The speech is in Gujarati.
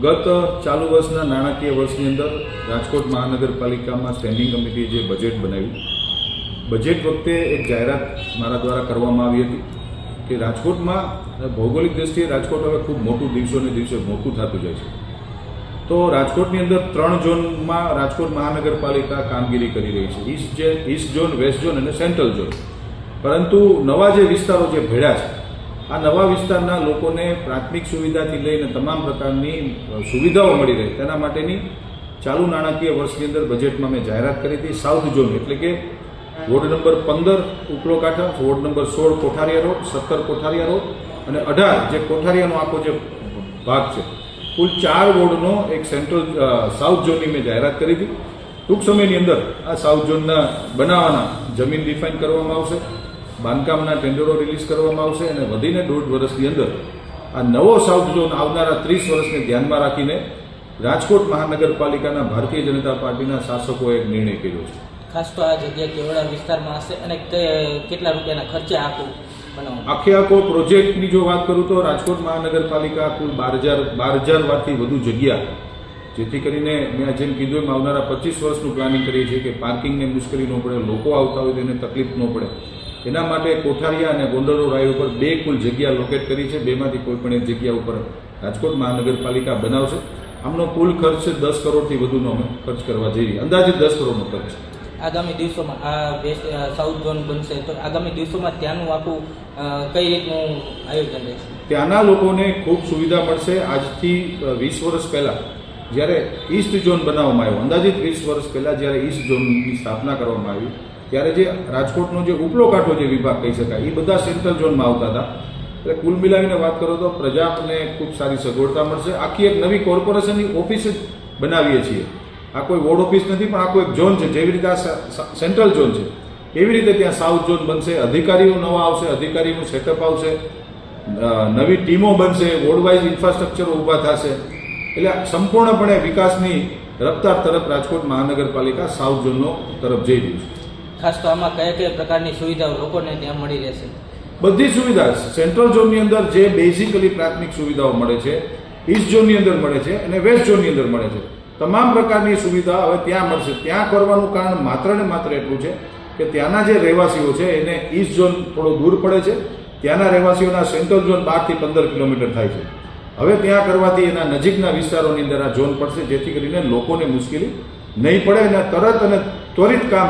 ગત ચાલુ વર્ષના નાણાકીય વર્ષની અંદર રાજકોટ મહાનગરપાલિકામાં સ્ટેન્ડિંગ કમિટીએ જે બજેટ બનાવ્યું બજેટ વખતે એક જાહેરાત મારા દ્વારા કરવામાં આવી હતી કે રાજકોટમાં ભૌગોલિક દ્રષ્ટિએ રાજકોટ હવે ખૂબ મોટું દિવસોને દિવસે મોટું થતું જાય છે. તો રાજકોટની અંદર ત્રણ ઝોનમાં રાજકોટ મહાનગરપાલિકા કામગીરી કરી રહી છે. ઈસ્ટ જે ઈસ્ટ ઝોન વેસ્ટ ઝોન અને સેન્ટ્રલ ઝોન પરંતુ નવા જે વિસ્તારો જે ભેળા છે આ નવા વિસ્તારના લોકોને પ્રાથમિક સુવિધાથી લઈને તમામ પ્રકારની સુવિધાઓ મળી રહે. તેના માટેની ચાલુ નાણાકીય વર્ષની અંદર બજેટમાં મેં જાહેરાત કરી હતી સાઉથ ઝોન એટલે કે વોર્ડ નંબર પંદર ઉપલો કાંઠા વોર્ડ નંબર સોળ, કોઠારિયા રોડ, સત્તર કોઠારિયા રોડ અને અઢાર, જે કોઠારિયાનો આખો જે ભાગ છે. કુલ ચાર વોર્ડનો એક સેન્ટ્રલ સાઉથ ઝોનની મેં જાહેરાત કરી હતી. ટૂંક સમયની અંદર આ સાઉથ ઝોનના બનાવવાના જમીન ડિફાઇન કરવામાં આવશે. બાંધકામના ટેન્ડરો રિલીઝ કરવામાં આવશે અને વધીને દોઢ વર્ષની અંદર આ નવો સાઉથ ઝોન આવનારા ત્રીસ વર્ષને ધ્યાનમાં રાખીને રાજકોટ મહાનગરપાલિકાના ભારતીય જનતા પાર્ટીના શાસકોએ એક નિર્ણય કર્યો છે. ખાસ તો આ જગ્યા કેવડા વિસ્તારમાં હશે અને કેટલા રૂપિયાના ખર્ચે આખું આખે આખો પ્રોજેક્ટની જો વાત કરું તો રાજકોટ મહાનગરપાલિકા કુલ બાર હજાર બાર હજાર વાતથી વધુ જગ્યા જેથી કરીને મેં જેમ કીધું એમ આવનારા પચીસ વર્ષનું પ્લાનિંગ કરીએ છીએ કે પાર્કિંગને મુશ્કેલી ન પડે લોકો આવતા હોય તેને તકલીફ ન પડે. એના માટે કોઠારિયા અને ગોંડલો રાય ઉપર બે કુલ જગ્યા લોકેટ કરી છે. બેમાંથી કોઈ પણ એક જગ્યા ઉપર રાજકોટ મહાનગરપાલિકા બનાવશે. આમનો કુલ ખર્ચ છે દસ કરોડથી વધુનો અમે ખર્ચ કરવા જઈએ અંદાજિત દસ કરોડનો ખર્ચ. છે આગામી દિવસોમાં આ વેસ્ટ સાઉથ ઝોન બનશે તો આગામી દિવસોમાં ત્યાંનું આખું કઈ રીતનું આયોજન રહેશે? ત્યાંના લોકોને ખૂબ સુવિધા મળશે. આજથી વીસ વર્ષ પહેલાં જ્યારે ઈસ્ટ ઝોન બનાવવામાં આવ્યો. અંદાજિત વીસ વર્ષ પહેલાં જ્યારે ઈસ્ટ ઝોનની સ્થાપના કરવામાં આવી ત્યારે જે રાજકોટનો જે ઉપલો કાંઠો જે વિભાગ કહી શકાય, એ બધા સેન્ટ્રલ ઝોનમાં આવતા હતા. એટલે કુલ મિલાવીને વાત કરો તો પ્રજાને ખૂબ સારી સગવડતા મળશે. આખી એક નવી કોર્પોરેશનની ઓફિસ જ બનાવીએ છીએ. આ કોઈ વોર્ડ ઓફિસ નથી, પણ આ કોઈ એક ઝોન છે. જેવી રીતે આ સેન્ટ્રલ ઝોન છે. એવી રીતે ત્યાં સાઉથ ઝોન બનશે, અધિકારીઓ નવા આવશે, અધિકારીનું સેટઅપ આવશે. નવી ટીમો બનશે વોર્ડ વાઇઝ ઇન્ફ્રાસ્ટ્રક્ચરો ઊભા થશે. એટલે સંપૂર્ણપણે વિકાસની રફતાર તરફ રાજકોટ મહાનગરપાલિકા સાઉથ ઝોનનો તરફ જઈ રહ્યું છે. ખાસ તો આમાં કયા કયા પ્રકારની સુવિધાઓ લોકોને ત્યાં મળી રહેશે? બધી સુવિધા સેન્ટ્રલ ઝોનની અંદર જે બેઝિકલી પ્રાથમિક સુવિધાઓ મળે છે ઈસ્ટ ઝોનની અંદર મળે છે અને વેસ્ટ ઝોનની અંદર મળે છે. તમામ પ્રકારની સુવિધા હવે ત્યાં મળશે. ત્યાં કરવાનું કારણ માત્ર ને માત્ર એટલું છે કે ત્યાંના જે રહેવાસીઓ છે, એને ઈસ્ટ ઝોન થોડો દૂર પડે છે. ત્યાંના રહેવાસીઓના સેન્ટ્રલ ઝોન બારથી પંદર કિલોમીટર થાય છે. હવે ત્યાં કરવાથી એના નજીકના વિસ્તારોની અંદર આ ઝોન પડશે, જેથી કરીને લોકોને મુશ્કેલી નહીં પડે અને તરત અને ત્વરિત કામ